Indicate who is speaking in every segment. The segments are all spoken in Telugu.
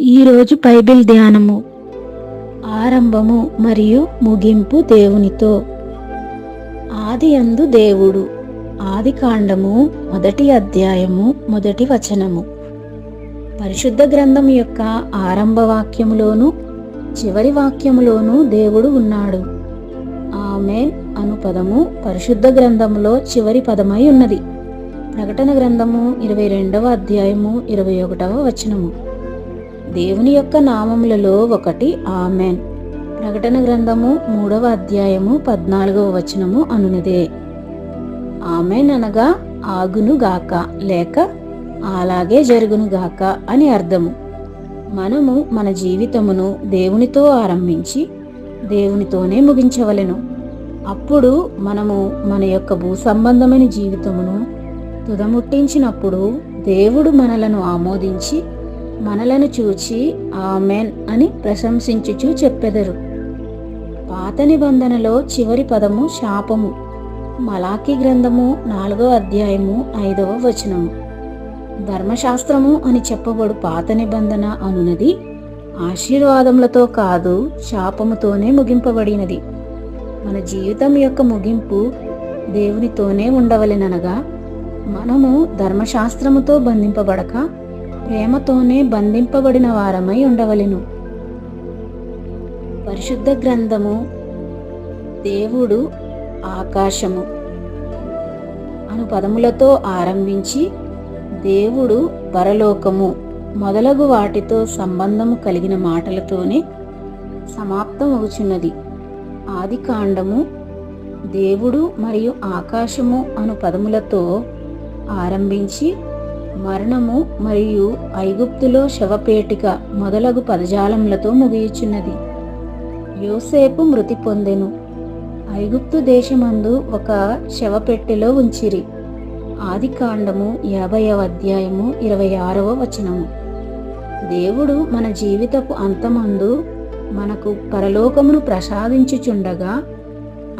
Speaker 1: ఈరోజు బైబిల్ ధ్యానము ఆరంభము మరియు ముగింపు దేవునితో. ఆది అందు దేవుడు ఆది కాండము మొదటి అధ్యాయము మొదటి వచనము. పరిశుద్ధ గ్రంథం యొక్క ఆరంభ వాక్యములోను చివరి వాక్యములోను దేవుడు ఉన్నాడు. ఆమె అను పదము పరిశుద్ధ గ్రంథములో చివరి పదమై ఉన్నది. ప్రకటన గ్రంథము ఇరవై రెండవ అధ్యాయము ఇరవై ఒకటవ వచనము. దేవుని యొక్క నామములలో ఒకటి. ఆమెన్. ప్రకటన గ్రంథము మూడవ అధ్యాయము పద్నాలుగవ వచనము అనునదే. ఆమెన్ అనగా ఆగును గాక లేక అలాగే జరుగును గాక అని అర్థము. మనము మన జీవితమును దేవునితో ఆరంభించి దేవునితోనే ముగించవలెను. అప్పుడు మనము మన యొక్క భూ సంబంధమైన జీవితమును తుదముట్టించినప్పుడు దేవుడు మనలను ఆమోదించి మనలను చూచి ఆమెన్ అని ప్రశంసించుచు చెప్పెదరు. పాత నిబంధనలో చివరి పదము శాపము. మలాకి గ్రంథము నాలుగవ అధ్యాయము ఐదవ వచనము. ధర్మశాస్త్రము అని చెప్పబడు పాత నిబంధన అనునది ఆశీర్వాదములతో కాదు శాపముతోనే ముగింపబడినది. మన జీవితం యొక్క ముగింపు దేవునితోనే ఉండవలెననగా మనము ధర్మశాస్త్రముతో బంధింపబడక ప్రేమతోనే బంధింపబడిన వారమై ఉండవలెను. పరిశుద్ధ గ్రంథము దేవుడు ఆకాశము అను పదములతో ఆరంభించి దేవుడు పరలోకము మొదలగు వాటితో సంబంధము కలిగిన మాటలతోనే సమాప్తమవుచున్నది ఆది కాండము దేవుడు మరియు ఆకాశము అను పదములతో ఆరంభించి మరణము మరియు ఐగుప్తులో శవపేటిక మొదలగు పదజాలములతో ముగియుచున్నది. యోసేపు మృతి పొందెను. ఐగుప్తు దేశమందు ఒక శవపెట్టెలో ఉంచిరి. ఆది కాండము యాభైవ అధ్యాయము ఇరవై ఆరవ వచనము. దేవుడు మన జీవితపు అంతమందు మనకు పరలోకమును ప్రసాదించుచుండగా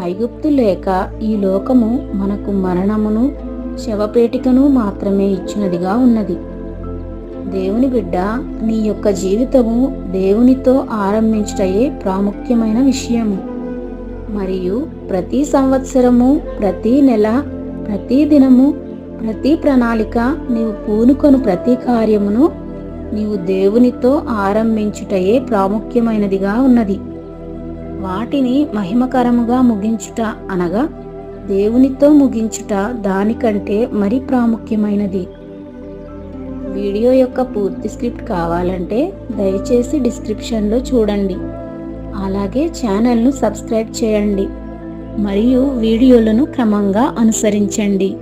Speaker 1: ఐగుప్తు లేక ఈ లోకము మనకు మరణమును శవపేటికను మాత్రమే ఇచ్చినదిగా ఉన్నది. దేవుని బిడ్డ నీ యొక్క జీవితము దేవునితో ఆరంభించటయే ప్రాముఖ్యమైన విషయము. మరియు ప్రతి సంవత్సరము ప్రతి నెల ప్రతి దినము ప్రతి ప్రణాళిక నీవు పూనుకొని ప్రతి కార్యమును నీవు దేవునితో ఆరంభించుటయే ప్రాముఖ్యమైనదిగా ఉన్నది. వాటిని మహిమకరముగా ముగించుట అనగా దేవునితో ముగించుట దానికంటే మరి ప్రాముఖ్యమైనది. వీడియో యొక్క పూర్తి స్క్రిప్ట్ కావాలంటే దయచేసి డిస్క్రిప్షన్లో చూడండి. అలాగే ఛానల్ను సబ్స్క్రైబ్ చేయండి. మరియు వీడియోలను క్రమంగా అనుసరించండి.